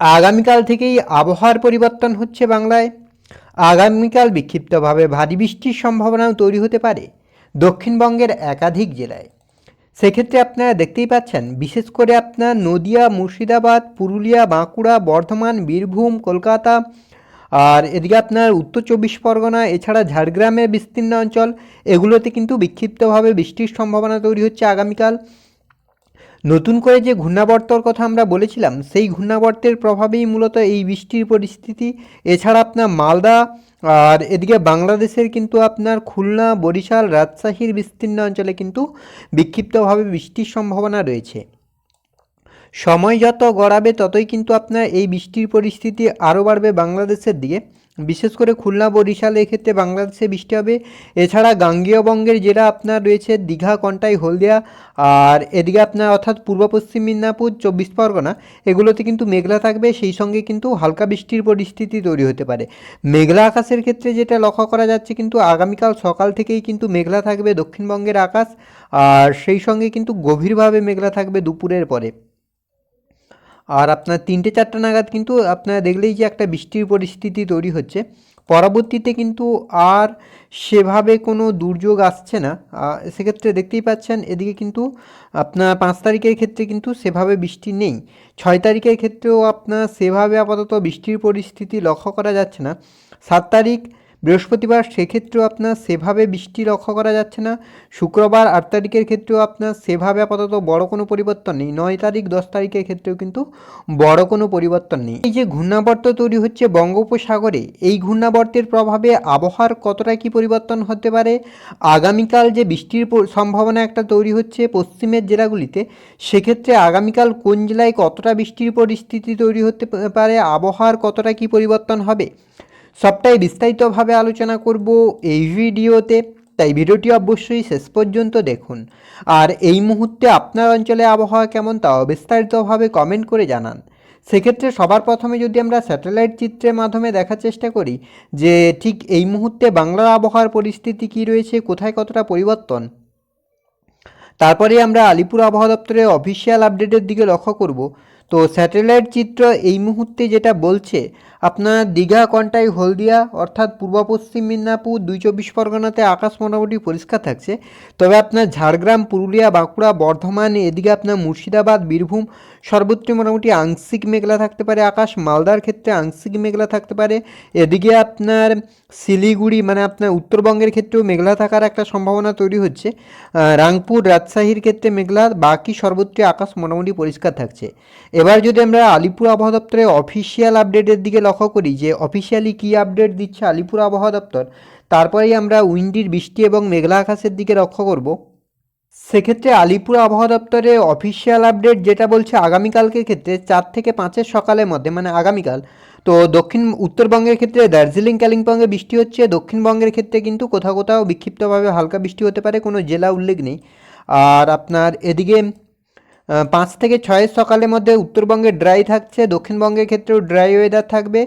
আগামীকাল থেকেই আবহাওয়ার পরিবর্তন হচ্ছে বাংলায়। আগামীকাল বিক্ষিপ্তভাবে ভারী বৃষ্টির সম্ভাবনাও তৈরি হতে পারে দক্ষিণবঙ্গের একাধিক জেলায়। সেক্ষেত্রে আপনারা দেখতেই পাচ্ছেন, বিশেষ করে আপনার নদিয়া, মুর্শিদাবাদ, পুরুলিয়া, বাঁকুড়া, বর্ধমান, বীরভূম, কলকাতা, আর এদিকে আপনার উত্তর চব্বিশ পরগনা, এছাড়া ঝাড়গ্রামের বিস্তীর্ণ অঞ্চল, এগুলোতে কিন্তু বিক্ষিপ্তভাবে বৃষ্টির সম্ভাবনা তৈরি হচ্ছে আগামীকাল। নতুন করে যে ঘূর্ণাবর্তর কথা আমরা বলেছিলাম, সেই ঘূর্ণাবর্তের প্রভাবেই মূলত এই বৃষ্টির পরিস্থিতি। এছাড়া আপনার মালদা আর এদিকে বাংলাদেশের কিন্তু আপনার খুলনা, বরিশাল, রাজশাহীর বিস্তীর্ণ অঞ্চলে কিন্তু বিক্ষিপ্তভাবে বৃষ্টির সম্ভাবনা রয়েছে। সময় যত গড়াবে, ততই কিন্তু আপনার এই বৃষ্টির পরিস্থিতি আরও বাড়বে বাংলাদেশের দিকে। বিশেষ করে খুলনা, বরিশাল এক্ষেত্রে বাংলাদেশে বৃষ্টি হবে। এছাড়া গাঙ্গেয় বঙ্গের যেটা আপনার রয়েছে দীঘা, কন্টাই, হলদিয়া আর এদিকে আপনার অর্থাৎ পূর্ব পশ্চিম মিদনাপুর, চব্বিশ পরগনা, এগুলোতে কিন্তু মেঘলা থাকবে। সেই সঙ্গে কিন্তু হালকা বৃষ্টির পরিস্থিতি তৈরি হতে পারে। মেঘলা আকাশের ক্ষেত্রে যেটা লক্ষ্য করা যাচ্ছে কিন্তু আগামীকাল সকাল থেকেই কিন্তু মেঘলা থাকবে দক্ষিণবঙ্গের আকাশ। আর সেই সঙ্গে কিন্তু গভীরভাবে মেঘলা থাকবে দুপুরের পরে। আর আপনার তিনটে, চারটে নাগাদ কিন্তু আপনারা দেখলেই যে একটা বৃষ্টির পরিস্থিতি তৈরি হচ্ছে। পরবর্তীতে কিন্তু আর সেভাবে কোনো দুর্যোগ আসছে না। সেক্ষেত্রে দেখতেই পাচ্ছেন, এদিকে কিন্তু আপনার পাঁচ তারিখের ক্ষেত্রে কিন্তু সেভাবে বৃষ্টি নেই। ছয় তারিখের ক্ষেত্রেও আপনার সেভাবে আপাতত বৃষ্টির পরিস্থিতি লক্ষ্য করা যাচ্ছে না। সাত তারিখ বৃহস্পতিবার সেক্ষেত্রেও আপনার সেভাবে বৃষ্টি লক্ষ্য করা যাচ্ছে না। শুক্রবার আট তারিখের ক্ষেত্রেও আপনার সেভাবে আপাতত বড় কোনো পরিবর্তন নেই। নয় তারিখ, দশ তারিখের ক্ষেত্রেও কিন্তু বড় কোনো পরিবর্তন নেই। এই যে ঘূর্ণাবর্ত তৈরি হচ্ছে বঙ্গোপসাগরে, এই ঘূর্ণাবর্তের প্রভাবে আবহাওয়ার কতটা কি পরিবর্তন হতে পারে? আগামীকাল যে বৃষ্টির সম্ভাবনা একটা তৈরি হচ্ছে পশ্চিমের জেলাগুলিতে। সেক্ষেত্রে আগামীকাল কোন জেলায় কতটা বৃষ্টির পরিস্থিতি তৈরি হতে পারে? আবহাওয়ার কতটা কি পরিবর্তন হবে? সবটাই বিস্তারিতভাবে আলোচনা করব এই ভিডিওতে, তাই ভিডিওটি অবশ্যই শেষ পর্যন্ত দেখুন। আর এই মুহূর্তে আপনার অঞ্চলে আবহাওয়া কেমন তাও বিস্তারিতভাবে কমেন্ট করে জানান। সেক্ষেত্রে সবার প্রথমে যদি আমরা স্যাটেলাইট চিত্রের মাধ্যমে দেখার চেষ্টা করি, যে ঠিক এই মুহূর্তে বাংলার আবহাওয়ার পরিস্থিতি কী রয়েছে, কোথায় কতটা পরিবর্তন? তারপরে আমরা আলিপুর আবহাওয়া দপ্তরের অফিসিয়াল আপডেটের দিকে লক্ষ্য করব। তো স্যাটেলাইট চিত্র এই মুহূর্তে যেটা বলছে আপনার দীঘা, কন্টাই, হলদিয়া, অর্থাৎ পূর্ব, পশ্চিম মিদনাপুর দুই চব্বিশ পরগনাতে আকাশ মোটামুটি পরিষ্কার থাকছে। তবে আপনার ঝাড়গ্রাম, পুরুলিয়া, বাঁকুড়া, বর্ধমান, এদিকে আপনার মুর্শিদাবাদ, বীরভূম সর্বত্র মোটামুটি আংশিক মেঘলা থাকতে পারে। আকাশ মালদার ক্ষেত্রে আংশিক মেঘলা থাকতে পারে। এদিকে আপনার শিলিগুড়ি মানে আপনার উত্তরবঙ্গের ক্ষেত্রেও মেঘলা থাকার একটা সম্ভাবনা তৈরি হচ্ছে। রাংপুর, রাজশাহীর ক্ষেত্রে মেঘলা, বাকি সর্বত্র আকাশ মোটামুটি পরিষ্কার থাকছে। এবার যদি আমরা আলিপুর আবহাওয়া দপ্তরের অফিসিয়াল আপডেটের দিকে লক্ষ্য করি যে অফিসিয়ালি কী আপডেট দিচ্ছে আলিপুর আবহাওয়া দপ্তর, তারপরেই আমরা উইন্ডির বৃষ্টি এবং মেঘলা আকাশের দিকে লক্ষ্য করব। সেক্ষেত্রে আলিপুর আবহাওয়া দপ্তরে অফিসিয়াল আপডেট যেটা বলছে আগামীকালকের ক্ষেত্রে চার থেকে পাঁচের সকালের মধ্যে মানে আগামীকাল। তো দক্ষিণ, উত্তরবঙ্গের ক্ষেত্রে দার্জিলিং, কালিম্পংয়ে বৃষ্টি হচ্ছে, দক্ষিণবঙ্গের ক্ষেত্রে কিন্তু কোথাও কোথাও বিক্ষিপ্তভাবে হালকা বৃষ্টি হতে পারে, কোনো জেলা উল্লেখ নেই। আর আপনার এদিকে পাঁচ থেকে ছয়ের সকালের মধ্যে উত্তরবঙ্গে ড্রাই থাকছে, দক্ষিণবঙ্গের ক্ষেত্রেও ড্রাই ওয়েদার থাকবে।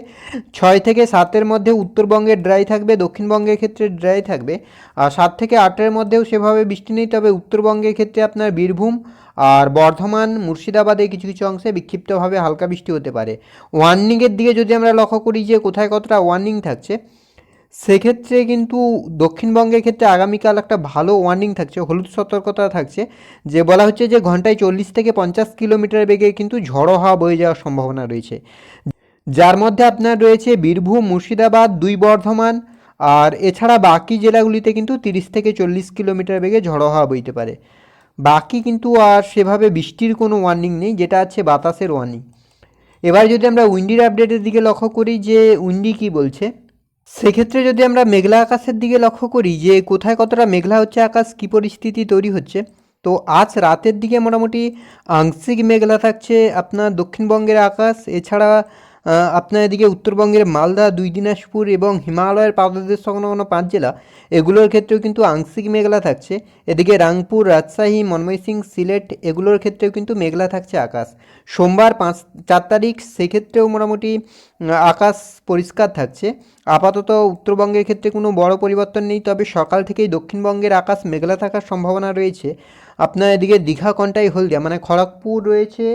ছয় থেকে সাতের মধ্যে উত্তরবঙ্গে ড্রাই থাকবে, দক্ষিণবঙ্গের ক্ষেত্রে ড্রাই থাকবে। আর সাত থেকে আটের মধ্যেও সেভাবে বৃষ্টি নেই, তবে উত্তরবঙ্গের ক্ষেত্রে আপনার বীরভূম আর বর্ধমান মুর্শিদাবাদে কিছু কিছু অংশে বিক্ষিপ্তভাবে হালকা বৃষ্টি হতে পারে। ওয়ার্নিংয়ের দিকে যদি আমরা লক্ষ্য করি যে কোথায় কতটা ওয়ার্নিং থাকছে সেক্ষেত্রে কিন্তু দক্ষিণবঙ্গের ক্ষেত্রে আগামীকাল একটা ভালো ওয়ার্নিং থাকছে, হলুদ সতর্কতা থাকছে, যে বলা হচ্ছে যে ঘন্টায় চল্লিশ থেকে পঞ্চাশ কিলোমিটার বেগে কিন্তু ঝড়ো হাওয়া বয়ে যাওয়ার সম্ভাবনা রয়েছে। যার মধ্যে আপনার রয়েছে বীরভূম, মুর্শিদাবাদ, দুই বর্ধমান, আর এছাড়া বাকি জেলাগুলিতে কিন্তু তিরিশ থেকে চল্লিশ কিলোমিটার বেগে ঝড়ো হাওয়া বইতে পারে। বাকি কিন্তু আর সেভাবে বৃষ্টির কোনো ওয়ার্নিং নেই, যেটা আছে বাতাসের ওয়ার্নিং এবার যদি আমরা উইন্ডির আপডেটের দিকে লক্ষ্য করি যে উইন্ডি কি বলছে? সেক্ষেত্রে যদি আমরা মেঘলা আকাশের দিকে লক্ষ্য করি যে কোথায় কতটা মেঘলা হচ্ছে, আকাশ কী পরিস্থিতি তৈরি হচ্ছে, তো আজ রাতের দিকে মোটামুটি আংশিক মেঘলা থাকছে আপনার দক্ষিণবঙ্গের আকাশ। এছাড়া আপনার এদিকে উত্তরবঙ্গের মালদা, দুই দিনাজপুর এবং হিমালয়ের পাদদেশ সংলগ্ন পাঁচ জেলা, এগুলোর ক্ষেত্রেও কিন্তু আংশিক মেঘলা থাকছে। এদিকে রাংপুর, রাজশাহী, ময়মনসিং, সিলেট, এগুলোর ক্ষেত্রেও কিন্তু মেঘলা থাকছে আকাশ। সোমবার পাঁচ, চার তারিখ, সেক্ষেত্রেও মোটামুটি আকাশ পরিষ্কার থাকছে। আপাতত উত্তরবঙ্গের ক্ষেত্রে কোনো বড় পরিবর্তন নেই, তবে সকাল থেকেই দক্ষিণবঙ্গের আকাশ মেঘলা থাকার সম্ভাবনা রয়েছে। আপনার এদিকে দীঘা, কন্টাই, হলদিয়া মানে খড়গপুর রয়েছে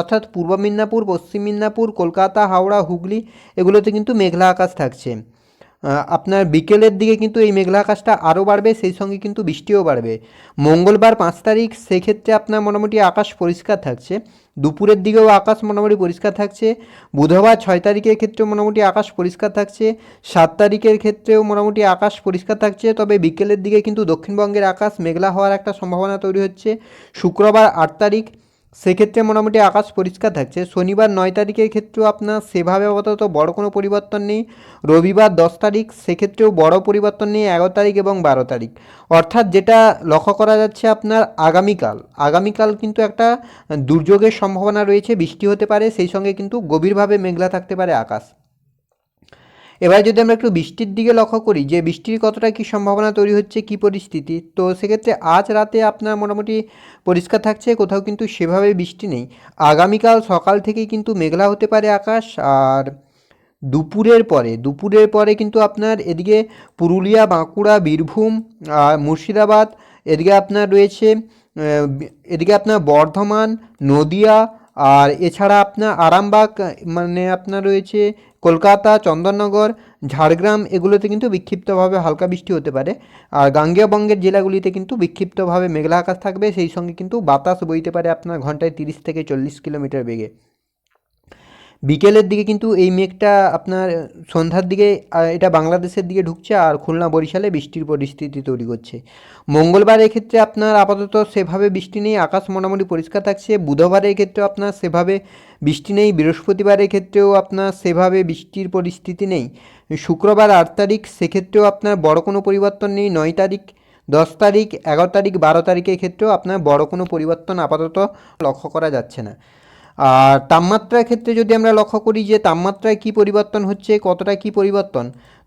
অর্থাৎ পূর্ব মিদনাপুর, পশ্চিম মিদনাপুর, কলকাতা, হাওড়া, হুগলি, এগুলোতে কিন্তু মেঘলা আকাশ থাকছে। আপনার বিকেলের দিকে কিন্তু এই মেঘলা আকাশটা আরও বাড়বে, সেই সঙ্গে কিন্তু বৃষ্টিও বাড়বে। মঙ্গলবার পাঁচ তারিখ, সেক্ষেত্রে আপনার মোটামুটি আকাশ পরিষ্কার থাকছে। দুপুরের দিকেও আকাশ মোটামুটি পরিষ্কার থাকছে। বুধবার ছয় তারিখের ক্ষেত্রেও মোটামুটি আকাশ পরিষ্কার থাকছে। সাত তারিখের ক্ষেত্রেও মোটামুটি আকাশ পরিষ্কার থাকছে। তবে বিকেলের দিকে কিন্তু দক্ষিণবঙ্গের আকাশ মেঘলা হওয়ার একটা সম্ভাবনা তৈরি হচ্ছে। শুক্রবার আট তারিখ সেক্ষেত্রে মোটামুটি আকাশ পরিষ্কার থাকছে। শনিবার নয় তারিখের ক্ষেত্রেও আপনার সেভাবে আপাতত বড় কোনো পরিবর্তন নেই। রবিবার দশ তারিখ, সেক্ষেত্রেও বড় পরিবর্তন নেই এগারো তারিখ এবং বারো তারিখ। অর্থাৎ যেটা লক্ষ্য করা যাচ্ছে আপনার আগামীকাল। আগামীকাল কিন্তু একটা দুর্যোগের সম্ভাবনা রয়েছে, বৃষ্টি হতে পারে, সেই সঙ্গে কিন্তু গভীরভাবে মেঘলা থাকতে পারে আকাশ। এবার যদি আমরা একটু বৃষ্টির দিকে লক্ষ্য করি, যে বৃষ্টির কতটা কী সম্ভাবনা তৈরি হচ্ছে, কী পরিস্থিতি, তো সেক্ষেত্রে আজ রাতে আপনার মোটামুটি পরিষ্কার থাকছে, কোথাও কিন্তু সেভাবে বৃষ্টি নেই। আগামীকাল সকাল থেকেই কিন্তু মেঘলা হতে পারে আকাশ, আর দুপুরের পরে দুপুরের পরে কিন্তু আপনার এদিকে পুরুলিয়া, বাঁকুড়া, বীরভূম আর মুর্শিদাবাদ, এদিকে আপনার রয়েছে এদিকে আপনার বর্ধমান, নদিয়া আর এছাড়া আপনার আরামবাগ মানে আপনার রয়েছে কলকাতা, চন্দননগর, ঝাড়গ্রাম, এগুলোতে কিন্তু বিক্ষিপ্তভাবে হালকা বৃষ্টি হতে পারে। আর গাঙ্গেয়বঙ্গের জেলাগুলিতে কিন্তু বিক্ষিপ্তভাবে মেঘলা আকাশ থাকবে, সেই সঙ্গে কিন্তু বাতাস বইতে পারে আপনার ঘন্টায় তিরিশ থেকে চল্লিশ কিলোমিটার বেগে। বিকেলের দিকে কিন্তু এই মেঘটা আপনার, সন্ধ্যার দিকে এটা বাংলাদেশের দিকে ঢুকছে আর খুলনা বরিশালে বৃষ্টির পরিস্থিতি তৈরি করছে। মঙ্গলবার ক্ষেত্রে আপনার আপাতত সেভাবে বৃষ্টি নেই, আকাশ মোটামুটি পরিষ্কার থাকছে। বুধবারের ক্ষেত্রে আপনার সেভাবে বৃষ্টি নেই বৃহস্পতিবারের ক্ষেত্রেও আপনার সেভাবে বৃষ্টির পরিস্থিতি নেই। শুক্রবার আট তারিখ, সেক্ষেত্রেও আপনার বড় কোনো পরিবর্তন নেই, নয় তারিখ, দশ তারিখ, এগারো তারিখ, বারো তারিখের ক্ষেত্রেও আপনার বড় কোনো পরিবর্তন আপাতত লক্ষ্য করা যাচ্ছে না। আর তাপমাত্রার ক্ষেত্রে যদি আমরা লক্ষ্য করি যে তাপমাত্রায় কী পরিবর্তন হচ্ছে, কতটা কী পরিবর্তন,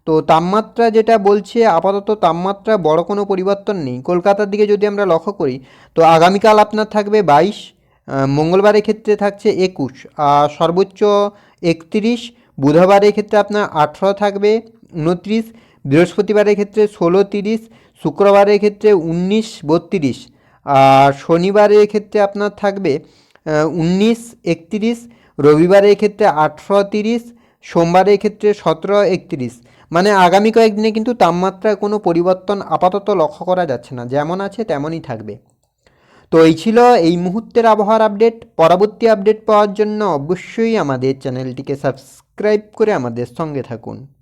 তো তাপমাত্রা যেটা বলছে, আপাতত তাপমাত্রা বড় কোনো পরিবর্তন নেই। কলকাতার দিকে যদি আমরা লক্ষ্য করি, তো আগামীকাল আপনার থাকবে বাইশ মঙ্গলবারের ক্ষেত্রে থাকছে একুশ, আর সর্বোচ্চ একত্রিশ, বুধবারের ক্ষেত্রে আপনার আঠেরো থাকবে, উনত্রিশ, বৃহস্পতিবারের ক্ষেত্রে ষোলো তিরিশ, শুক্রবারের ক্ষেত্রে উনিশ, বত্রিশ, আর শনিবারের ক্ষেত্রে আপনার থাকবে উনিশ, একত্রিশ, রবিবারের ক্ষেত্রে আঠেরো, তিরিশ, সোমবারের ক্ষেত্রে সতেরো, একত্রিশ। মানে আগামী কয়েকদিনে কিন্তু তাপমাত্রায় কোনো পরিবর্তন আপাতত লক্ষ্য করা যাচ্ছে না। যেমন আছে, তেমনই থাকবে। তো এই ছিল এই মুহূর্তের আবহাওয়ার আপডেট। পরবর্তী আপডেট পাওয়ার জন্য অবশ্যই আমাদের চ্যানেলটিকে সাবস্ক্রাইব করে আমাদের সঙ্গে থাকুন।